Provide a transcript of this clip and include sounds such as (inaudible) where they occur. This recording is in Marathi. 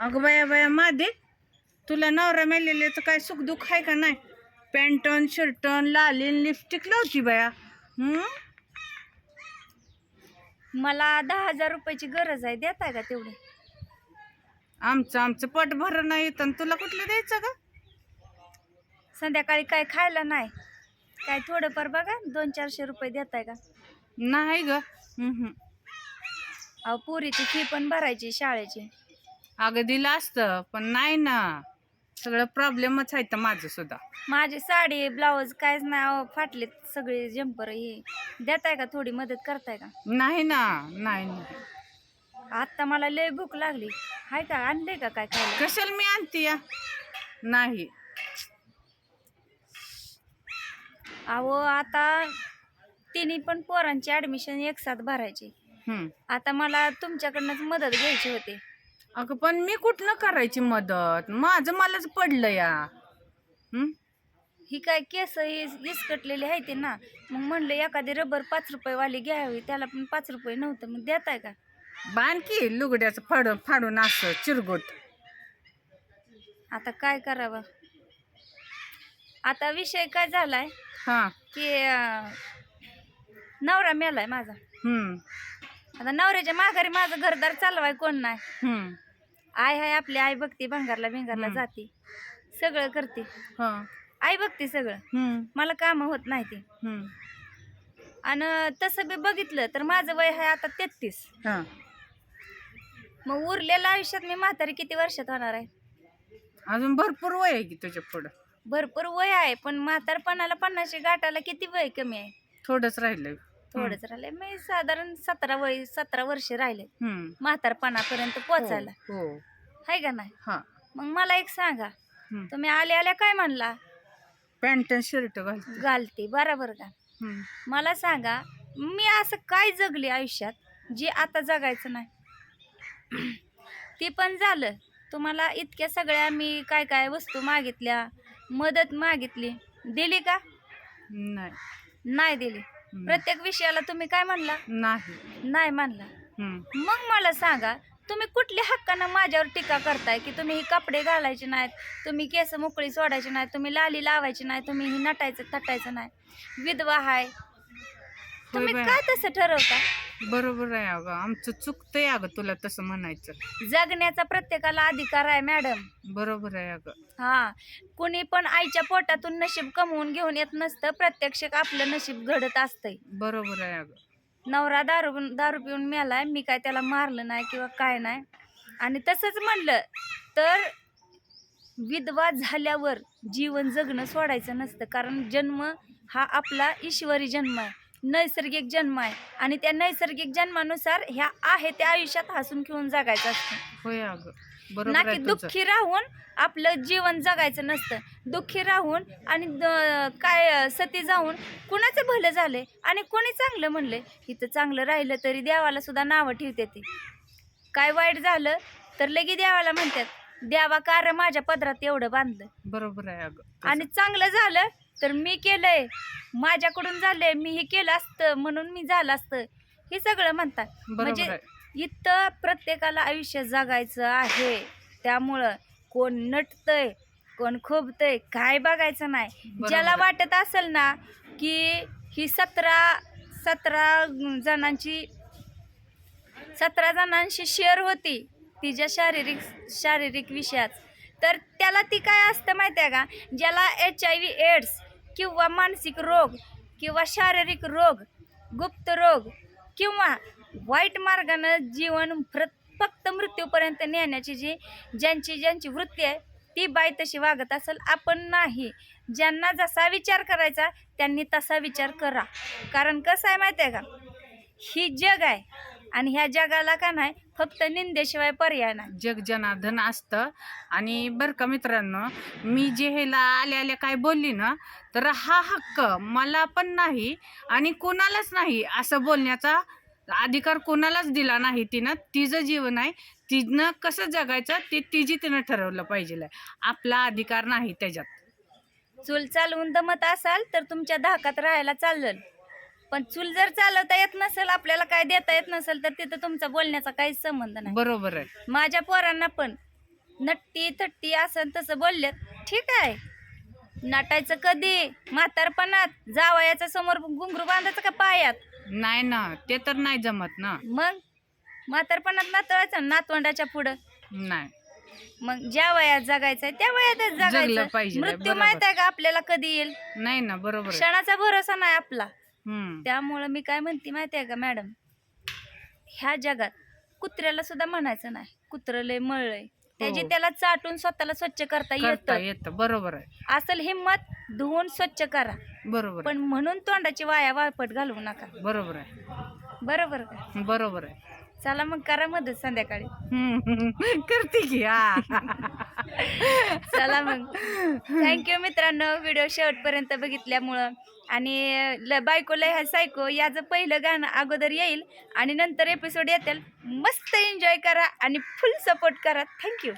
अगं बाया बाया मादे तुला नवरा मेलेल्याचं काय सुखदुःख आहे का नाही? पॅन्टन शर्टन लालीन लिपस्टिक लावती बाया. हम्म? मला दहा हजार रुपयाची गरज आहे देताय का तेवढे? आमचं आमचं पोट भरणं नाही येतं आणि तुला कुठलं द्यायचं का संध्याकाळी काय खायला नाही. काय थोडंफार बघा दोन चारशे रुपये देताय का? नाही ग. हम्म. अहो पुरीची फी पण भरायची शाळेची. अगं दिलं असतं पण नाही ना. सगळं प्रॉब्लेमच आहे तर माझं सुद्धा. माझी साडी ब्लाऊज कायच नाही अहो फाटलेत सगळे जम्पर हे. देताय का थोडी मदत करताय का? नाही ना नाही नाही आत्ता मला लय भूक लागली. हाय का आणले का काय खायला? कशाला मी आणते या नाही. अहो आता तिन्ही पण पोरांची ऍडमिशन एक साथ भरायची. हम्म. आता मला तुमच्याकडनंच मदत घ्यायची होती. अगं पण मी कुठनं करायची मदत? माझं मलाच पडलं या. हम्म? ही काय केस ही इसकटलेली आहे ते ना. मग म्हणलं एखादी रबर पाच रुपये वाली घ्यावी त्याला पण पाच रुपये नव्हतं मग देताय का? बांधकी लुगड्याचं फाडून फाडून असं चिरगोट. आता काय करावं? आता विषय काय झालाय हा. की अं, नवरा मेलाय माझा. हम्म. आता नवऱ्याच्या माघारी माझं घरदार चालवाय कोण नाही. हम्म. आई आहे आपली आई बघते भंगारला भिंगारला हम्म. जाते. सगळं करते. हा. आई बघते सगळं. हम्म. मला कामं होत नाही ते. हम्म. आणि तसं बी बघितलं तर माझं वय आहे आता तेहतीस. हा. मग उरलेल्या आयुष्यात मी म्हातारी किती वर्षात होणार आहे? अजून भरपूर वय आहे की तुझ्या पुढं. भरपूर वय आहे पण म्हातारपणाला पन्नासशे गाठाला किती वय कमी आहे? थोडंच राहिलंय. थोडंच राहिले मी साधारण सतरा वय सतरा वर्ष राहिले हम्म म्हातारपणापर्यंत पोचायला हो हो. हाय का नाही? हा. मग मला एक सांगा. हम्म. तुम्ही आल्या आल्या काय म्हणला? पॅन्ट आणि शर्ट घालते. घालते. बरोबर का? हम्म. मला सांगा मी असं काय जगले आयुष्यात जे आता जगायचं नाही? (clears throat) ते पण झालं. तुम्हाला इतक्या सगळ्या मी काय काय वस्तू मागितल्या मदत मागितली. दिली का? नाही. नाही दिली. प्रत्येक विषयाला तुम्ही काय म्हणला? नाही. नाही म्हणला. मग मला सांगा तुम्ही कुठल्या हक्कानं माझ्यावर टीका करताय की तुम्ही ही कपडे घालायचे नाहीत तुम्ही केस मोकळी सोडायची नाहीत तुम्ही लाली लावायची नाही तुम्ही ही नटायचं थटायचं नाही. विधवा आहे तुम्ही. काय तसं ठरवता? बरोबर आहे अगं. आमचं चुकतंय अगं तुला तसं म्हणायचं. जगण्याचा प्रत्येकाला अधिकार आहे मॅडम. बरोबर आहे अगं. हा. कुणी पण आईच्या पोटातून नशीब कमवून घेऊन येत नसतं प्रत्यक्ष आपलं नशीब घडत असतंय. बरोबर आहे अगं. नवरा दारू दारू पिऊन मेलाय मी काय त्याला मारलं नाही किंवा काय नाही. आणि तसंच म्हणलं तर विधवा झाल्यावर जीवन जगणं सोडायचं नसतं कारण जन्म हा आपला ईश्वरी जन्म आहे. नैसर्गिक जन्म आहे. आणि त्या नैसर्गिक जन्मानुसार ह्या आहे त्या आयुष्यात हसून खेळून जगायचं असतं. होय अगं. ना की आहे तुझं. दुःखी राहून आपलं जीवन जगायचं नसतं. दुःखी राहून आणि द- काय अं, सती जाऊन कुणाचं भलं झालंय आणि कोणी चांगलं म्हणलंय? इथं चांगलं राहिलं तरी देवाला सुद्धा नावं ठेवते ते. काय वाईट झालं तर लगे देवाला म्हणतात देवा कार माझ्या पदरात एवढं बांधलं. बरोबर आहे अगं. आणि चांगलं झालं तर मी केलंय. माझ्याकडून झालंय मी हे केलं असतं म्हणून मी झालं असतं. हे सगळं म्हणतात. बरोबर म्हणजे आहे. इथं प्रत्येकाला आयुष्य जगायचं आहे. त्यामुळं कोण नटतंय कोण खोबतंय काय बघायचं नाही. बरोबर ज्याला आहे. वाटत असेल ना की ही सतरा सतरा जणांची सतरा जणांशी शेअर होती तिच्या शारीरिक शारीरिक विषयात. तर त्याला ती काय असतं माहिती आहे का? ज्याला एच आय व्ही एड्स किंवा मानसिक रोग किंवा शारीरिक रोग गुप्त रोग किंवा वाईट मार्गानं जीवन प्र फक्त मृत्यूपर्यंत नेण्याची जी ज्यांची ज्यांची वृत्ती आहे ती बाई तशी वागत असेल आपण नाही. ज्यांना जसा विचार करायचा त्यांनी तसा विचार करा. कारण कसं आहे माहिती आहे का? ही जग आहे. आणि ह्या जगाला का नाही फक्त निंदेशिवाय पर्याय नाही. जग जनार्दन असतं. आणि बरं का मित्रांनो मी जे ह्याला आल्या आल्या काय बोलली ना तर हा हक्क मला पण नाही आणि कोणालाच नाही असं बोलण्याचा अधिकार कोणालाच दिला नाही तिनं. तिचं जीवन आहे तिनं कसं जगायचं ते तिची तिनं ठरवलं पाहिजे आपला अधिकार नाही त्याच्यात. चूल चालवून दमत असाल तर तुमच्या धाकात राहायला चाललं. पण चूल जर चालवता येत नसेल आपल्याला काय देता येत नसेल तर तिथं तुमचा बोलण्याचा काहीच संबंध नाही. बरोबर आहे. माझ्या पोरांना पण नट्टी थट्टी असं तसं बोलल्यात ठीक आहे. नटायचं कधी? म्हातारपणात? जावयाच्या समोर घुंगरू बांधायचं का पायात? नाही ना ते तर नाही जमत ना. मग? म्हातारपणात नातवायचं नातवंडाच्या पुढं? नाही. मग ज्या वयात जगायचंय त्या वयातच जगलं जगायचं. पाहिजे, मृत्यू बरोबर. माहीत आहे का आपल्याला कधी येईल? नाही ना बरोबर आहे. क्षणाचा भरोसा नाही आपला. त्यामुळं मी काय म्हणते माहिती आहे का मॅडम? ह्या जगात कुत्र्याला सुद्धा म्हणायचं नाही. कुत्रं लय मळलंय. त्याची हो. त्याला चाटून स्वतःला स्वच्छ करता करता येतं. येतं बरोबर आहे. असल हिंमत धुवून स्वच्छ करा. बरोबर पण म्हणून तोंडाची वाया वाळपट घालवू नका. बरोबर आहे. बरोबर का? बरोबर आहे. चला मग करा मदत संध्याकाळी. हम्म. (laughs) करते की हा. चला मग. थँक्यू मित्रांनो. व्हिडिओ शेवटपर्यंत बघितल्यामुळं. आणि ल बायकोला ह्या सायको याचं पहिलं गाणं अगोदर येईल आणि नंतर एपिसोड येतील. मस्त एन्जॉय करा आणि फुल सपोर्ट करा. थँक्यू